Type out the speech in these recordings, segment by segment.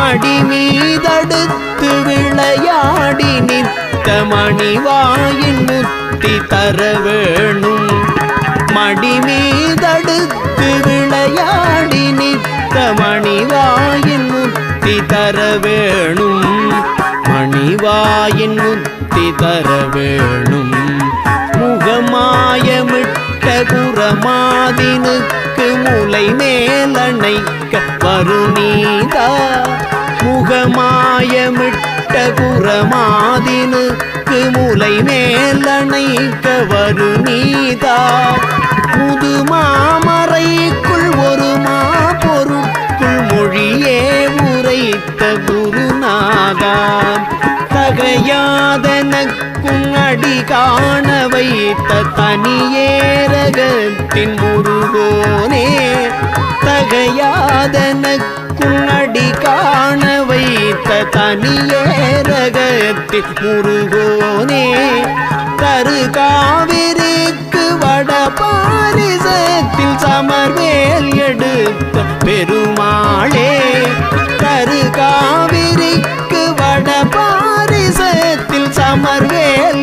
மடி மீதடுத்து விளையாடி நிற்க மணிவாயின் முத்தி தர வேணும். மடி மீதடுத்து விளையாடி நிற்க மணிவாயின் முத்தி தர வேணும். மணிவாயின் முத்தி தர வேணும். முகமாயமிட்டு குரமாதினுக்கு முலை மேலணைக்க வருநீதா? முகமாயமிட்ட குரமாதினுக்கு முலை மேலணைக்க வருநீதா? முதுமாமறைக்குள் ஒரு மா காண வைத்த தனியேரகத்தின் முருகோனே தகையாதனக்கும் அடி காண வைத்த தனியேரகத்தில் முருகோனே தரு காவிரிக்கு வட பாரிசத்தில் சமர்வேல் எடுத்த பெருமாளே தரு காவிரிக்கு வட பாரிசத்தில் சமர்வேல்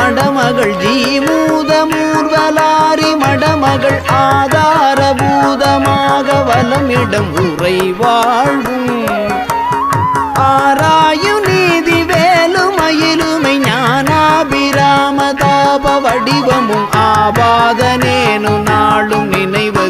மடமகள் ஜீமூத மூர்வலாரி மடமகள் ஆதாரபூதமாக வலமிடம் உரை வாழ்வும். ஆராயு நீதி வேலுமயிலுமை ஞானாபிராமதாப வடிவமும் ஆபாதனேனு நாளும் நினைவது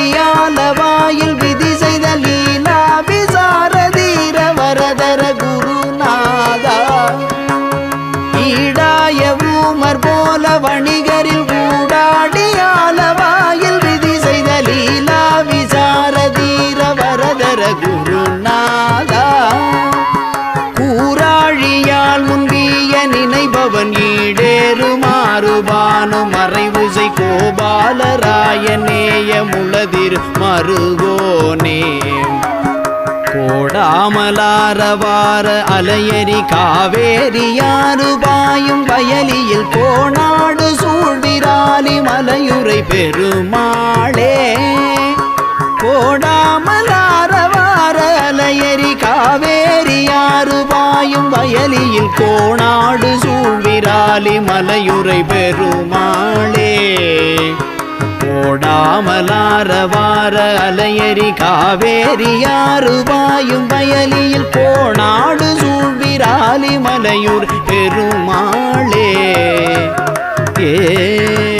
ஊடாடியால வாயில் விதி செய்த லீலா விசாரதீர வரதர குருநாதா. ஈடாய ஊமர் போல வணிக நேய முளதிர் மருகோனே கோடாமலாரவார அலையரி காவேரி யாரு பாயும் வயலியில் கோணாடு சூழ்விராலி மலையுரை பெருமாளே. கோடாமலாரவார அலையரி காவேரி யாரு பாயும் வயலியில் கோணாடு சூழ்விராலி மலையுரை பெருமாளே. ஓடாமலார கோடாமலாரவார அலையரி காவேரியாறு வாயும் வயலியில் போனாடு சூழ்விராலி மலையூர் பெருமாளே. ஏ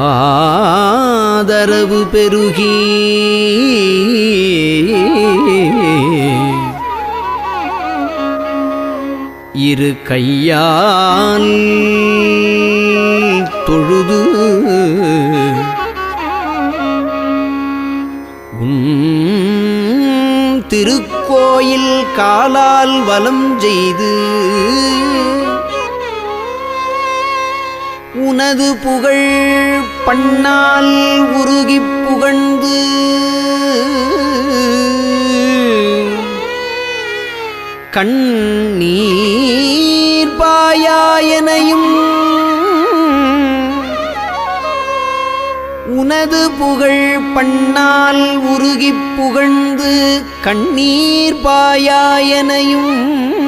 ஆதரவு பெருகி. இரு கையால் தொழுது. உன் திருக்கோயில் காலால் வலம் செய்து. உனது புகழ் பண்ணால் உருகி புகழ்ந்து. கண்ணீர் பாயாயனையும் உனது புகழ் பண்ணால் உருகி புகழ்ந்து. கண்ணீர் பாயாயனையும்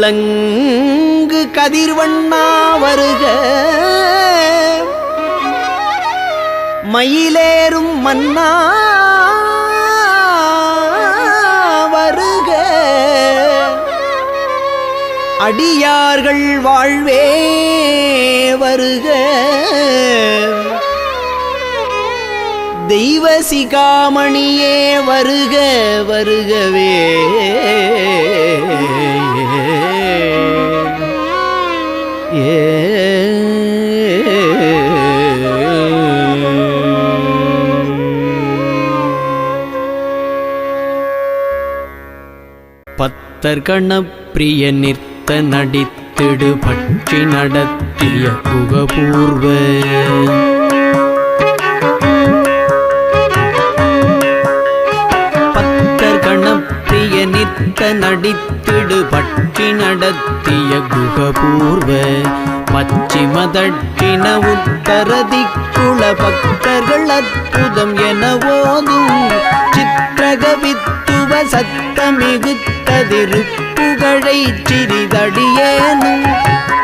விளங்கு கதிர்வண்ணா வருக. மயிலேறும் மன்னா வருக. அடியார்கள் வாழ்வே வருக. தெய்வ சிகாமணியே வருக வருகவே. ஏ. பத்தர்கணப்பிரிய நிற்க நடித்திடு பற்றி நடத்திய புகபூர்வ. பத்தர்கணப்பிரிய நிற்க நடித்திடு பற்றி நடத்திய குகபூர்வ பச்சிம தட்சிண உத்தர பக்தர்கள் அற்புதம் என ஓதும் சித்திரகவித்துவ சத்தமிகுத்ததிருப்புகழை சிறிதடியேனும்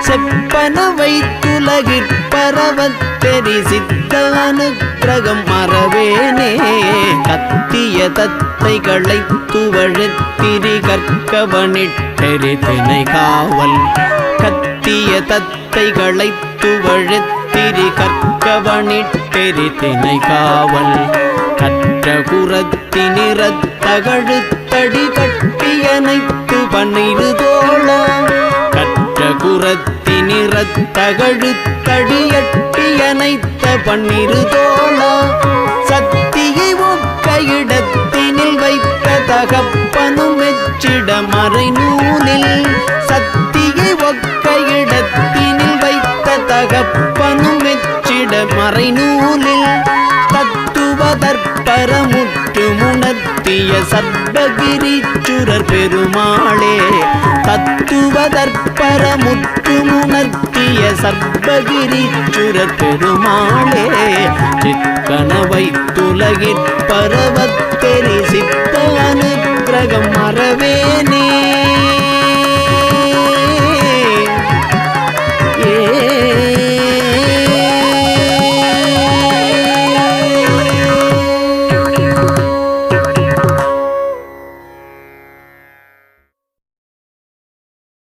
செப்பன வைத்துலகிற்பரவத் தெரிசித்த அனுக்கிரகம் மறவேனே. கத்திய தத்தைகளை துவழத்திரி கற்கவனிட்டெரி தினை காவல் கத்திய தத்தைகளை துவழத்திரி கற்கவனிட்டெரி தினை காவல் கற்ற குரத்தினிறத்தகழுத்தடி கட்டியனைத்து பன்னிரு தோழா கற்ற குரத்தினிறத்தகழுத்தடியட்டியனைத்த பன்னிரு தோழா தகப்பனும் மெச்சிட மறை நூலில் சத்தியை ஒக்க இடத்தினில் வைத்த தகப்பனும் மெச்சிட மறை நூலில் தத்துவதற்பரமுற்று முணத்து முணர்த்திய சர்வகிரிச்சுரர் பெருமாளே தத்துவதற்பரமுற்று முணர்த்திய சர்வகிரிச்சுரர் பெருமாளே சிக்கனவை துலகிற் பரவத்தெரி சித்த அனுக்கிரகம் மறவேனே.